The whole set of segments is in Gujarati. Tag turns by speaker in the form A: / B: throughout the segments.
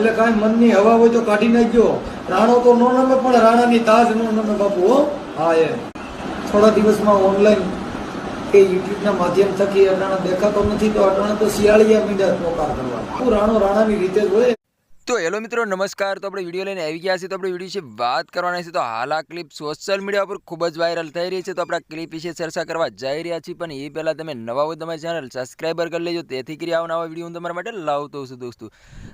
A: એટલે કાંઈ મનની હવા હોય તો કાઢી નાખજો. રાણો તો નો નમે પણ રાણાની તાજ નો નમે બાપુ, હો. હા, એમ. થોડા દિવસમાં ઓનલાઈન કે યુટ્યુબના માધ્યમ થકી અટાણા દેખાતો નથી, તો અટાણા તો શિયાળીયા મીંડા પોકાર કરવા રાણો રાણાની રીતે જ હોય.
B: તો હેલો મિત્રો, નમસ્કાર. તો આપણે વીડિયો લઈને આવી ગયા છીએ. તો આપણે વીડિયો વિશે વાત કરવાના છે તો હાલ આ ક્લિપ સોશિયલ મીડિયા પર ખૂબ જ વાયરલ થઈ રહી છે. તો આપણે ક્લિપ વિશે ચર્ચા કરવા જઈ રહ્યા છીએ. પણ એ પહેલાં તમે નવા હોય તમારી ચેનલ સબસ્ક્રાઈબર કરી લેજો. તેથી કરી આવા નવા વીડિયો હું તમારા માટે લાવતો છું દોસ્તો.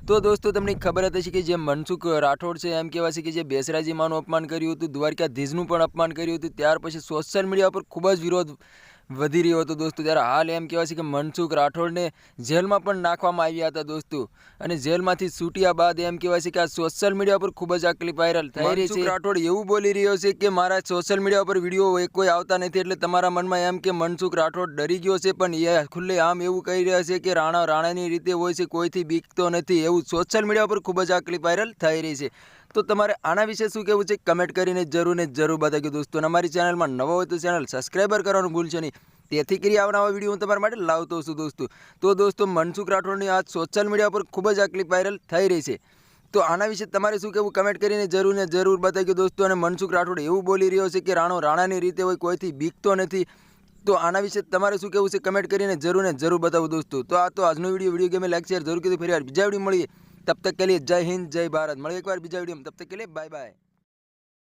B: તો દોસ્તો, તમને ખબર હતી કે જે મનસુખ રાઠોડ છે, એમ કહેવાય છે કે જે બેસરાજી માનું અપમાન કર્યું હતું, દ્વારકાધીશનું પણ અપમાન કર્યું હતું. ત્યાર પછી સોશિયલ મીડિયા પર ખૂબ જ વિરોધ વધી રહ્યો હતો દોસ્તો. ત્યારે હાલ એમ કહેવાય છે કે મનસુખ રાઠોડને જેલમાં પણ નાખવામાં આવ્યા હતા દોસ્તો. અને જેલમાંથી છૂટ્યા બાદ એમ કહેવાય છે કે આ સોશિયલ મીડિયા પર ખૂબ જ આ ક્લિપ વાયરલ થઈ રહી છે. રાઠોડ એવું બોલી રહ્યો છે કે મારા સોશિયલ મીડિયા પર વીડિયો કોઈ આવતા નથી એટલે તમારા મનમાં એમ કે મનસુખ રાઠોડ ડરી ગયો છે પણ એ ખુલ્લે આમ એવું કહી રહ્યા છે કે રાણા રાણાની રીતે હોય છે કોઈથી બીકતો નથી એવું સોશિયલ મીડિયા પર ખૂબ જ આ ક્લિપ વાયરલ થઈ રહી છે. તો તમારે આના વિશે શું કહેવું છે? કમેન્ટ કરીને જરૂર ને જરૂર બતાવ્યું દોસ્તો. અમારી ચેનલમાં નવો હોય તો ચેનલ સબસ્ક્રાઈબર કરવાનું ભૂલશો નહીં. તેથી કરી આવનારા વીડિયો હું તમારા માટે લાવતો છું દોસ્તો. તો દોસ્તો, મનસુખ રાઠોડની આ સોશિયલ મીડિયા પર ખૂબ જ આ ક્લિપ વાયરલ થઈ રહી છે. તો આના વિશે તમારે શું કહેવું કમેન્ટ કરીને જરૂર ને જરૂર બતાવજો દોસ્તો. અને મનસુખ રાઠોડ એવું બોલી રહ્યો છે કે રાણો રાણાની રીતે હોય, કોઈથી બીકતો નથી. તો આના વિશે તમારે શું કહેવું છે કમેન્ટ કરીને જરૂર ને જરૂર બતાવો દોસ્તો. તો આ તો આજનો વીડિયો વીડિયો ગમે લાઈક શેર જરૂર કીધું. ફરી વાર બીજા વીડિયો મળીએ. તબ તક કે લીએ જય હિન્દ, જય ભારત. મળીએ એકવાર બીજા વીડિયો તબ તક કે લીએ બાય બાય